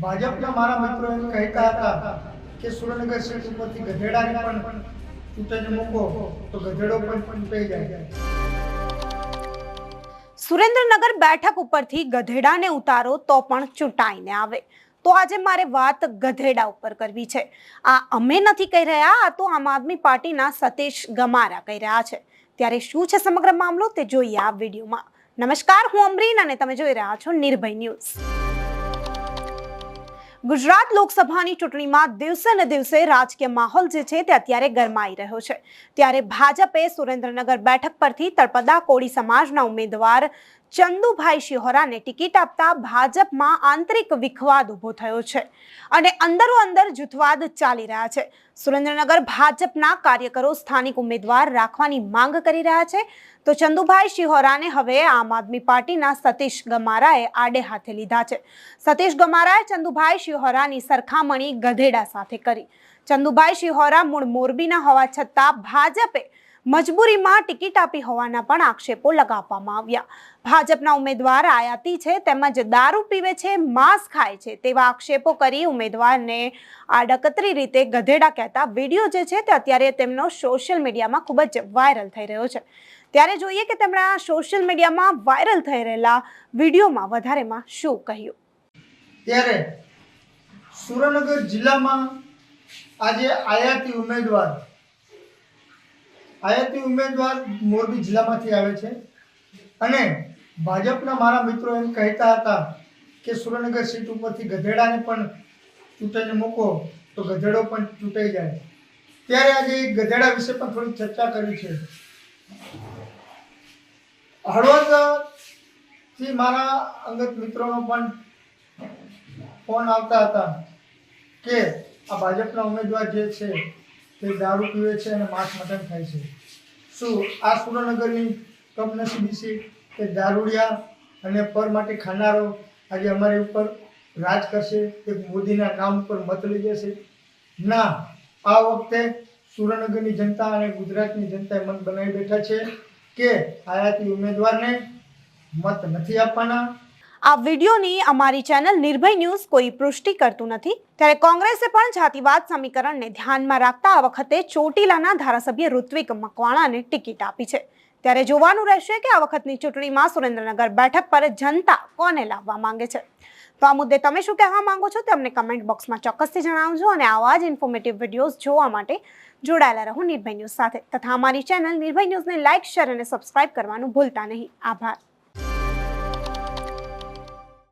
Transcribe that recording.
ભાજપના મારા મિત્રો એમ કહેતા હતા કે સુરેન્દ્રનગર સીટ ઉપરથી ગધેડાને પણ ચૂંટણી મૂકો, તો ગધેડો પણ ચૂંટાઈ જાય. સુરેન્દ્રનગર બેઠક ઉપરથી ગધેડાને ઉતારો તો પણ ચૂંટાઈને આવે. તો આજે મારે વાત ગધેડા ઉપર કરવી છે. આ અમે નથી કહી રહ્યા, આ તો આમ આદમી પાર્ટીના સતીશ ગમારા કહી રહ્યા છે. ત્યારે શું છે સમગ્ર મામલો તે જોઈએ આ વિડીયોમાં. નમસ્કાર, હું અમરીન અને તમે જોઈ રહ્યા છો નિર્ભય ન્યૂઝ. ગુજરાત લોકસભાની ચૂંટણીમાં દિવસે ને દિવસે રાજકીય માહોલ જે છે તે અત્યારે ગરમાઈ રહ્યો છે. ત્યારે ભાજપે સુરેન્દ્રનગર બેઠક પરથી તળપદા કોળી સમાજના ઉમેદવાર ચંદુભાઈ શિહોરાને ટિકિટ આપતા ભાજપમાં આંતરિક વિખવાદ ઊભો થયો છે અને અંદરો અંદર જૂથવાદ ચાલી રહ્યા છે. સુરેન્દ્રનગર ભાજપના કાર્યકરો સ્થાનિક ઉમેદવાર રાખવાની માંગ કરી રહ્યા છે. તો ચંદુભાઈ શિહોરાને હવે આમ આદમી પાર્ટીના સતીશ ગમારાએ આડે હાથે લીધા છે. સતીશ ગમારાએ ચંદુભાઈ શિહોરાની સરખામણી ગધેડા સાથે કરી. ચંદુભાઈ શિહોરા મૂળ મોરબીના હોવા છતાં ભાજપે મજબૂરીમાં ટિકિટ આપી હોવાના પણ આક્ષેપો લગાવવામાં આવ્યા. ભાજપના ઉમેદવાર આયાતી છે, તેમજ દારૂ પીવે છે, માંસ ખાય છે તેવા આક્ષેપો કરી ઉમેદવારને આડકતરી રીતે ગધેડા કહેતા વીડિયો જે છે તે અત્યારે તેમનો સોશિયલ મીડિયામાં ખૂબ જ વાયરલ થઈ રહ્યો છે. ત્યારે જોઈએ કે તેમણે આ સોશિયલ મીડિયામાં વાયરલ થઈ રહેલા વિડીયોમાં વધારેમાં શું કહ્યું? ત્યારે સુરેન્દ્રનગર જિલ્લામાં આજે આયાતી ઉમેદવાર આયાતી ઉમેદવાર મોરબી જિલ્લામાંથી આવે છે. અને ભાજપના મારા મિત્રો એમ કહેતા હતા કે સુરેન્દ્રનગર સીટ ઉપરથી ગધેડાને પણ ચૂંટણી મૂકો તો ગધેડો પણ ચૂંટાઈ જાય. ત્યારે આજે ગધેડા વિશે પણ થોડી ચર્ચા કરી છે. હળવદથી મારા અંગત મિત્રોનો પણ ફોન આવતા હતા કે આ ભાજપના ઉમેદવાર જે છે તે દારૂ પીવે છે અને માંસ મટન ખાય છે. શું આ સુરેન્દ્રનગરની કમનસીબી છે કે દારૂડિયા અને પર માટે ખાનારો આજે અમારી ઉપર રાજ કરશે, કે મોદીના નામ ઉપર મત લઈ જશે? ના, આ વખતે સુરેન્દ્રનગરની જનતા અને ગુજરાતની જનતાએ મત બનાવી બેઠા છે કે આયાતી ઉમેદવારને મત નથી આપવાના આ વિડીયોની અમારી ચેનલ નિર્ભય ન્યૂઝ કોઈ પુષ્ટિ કરતું નથી. ત્યારે કોંગ્રેસે પણ જાતિવાદ સમીકરણને ધ્યાનમાં રાખતા આ વખતે ચોટીલાના ધારાસભ્ય ઋત્વિક મકવાણાને ટિકિટ આપી છે. ત્યારે જોવાનું રહેશે કે આ વખતની ચૂંટણીમાં સુરેન્દ્રનગર બેઠક પર જનતા કોને લાવવા માંગે છે. તો આ મુદ્દે તમે શું કહેવા માંગો છો તે અમને કમેન્ટ બોક્સમાં ચોક્કસથી જણાવજો અને આવા જ ઇન્ફોર્મેટિવ વિડીયોઝ જોવા માટે જોડાયેલા રહો નિર્ભય ન્યૂઝ સાથે. તથા અમારી ચેનલ નિર્ભય ન્યૂઝને લાઇક શેર અને સબસ્ક્રાઇબ કરવાનું ભૂલતા નહીં. આભાર.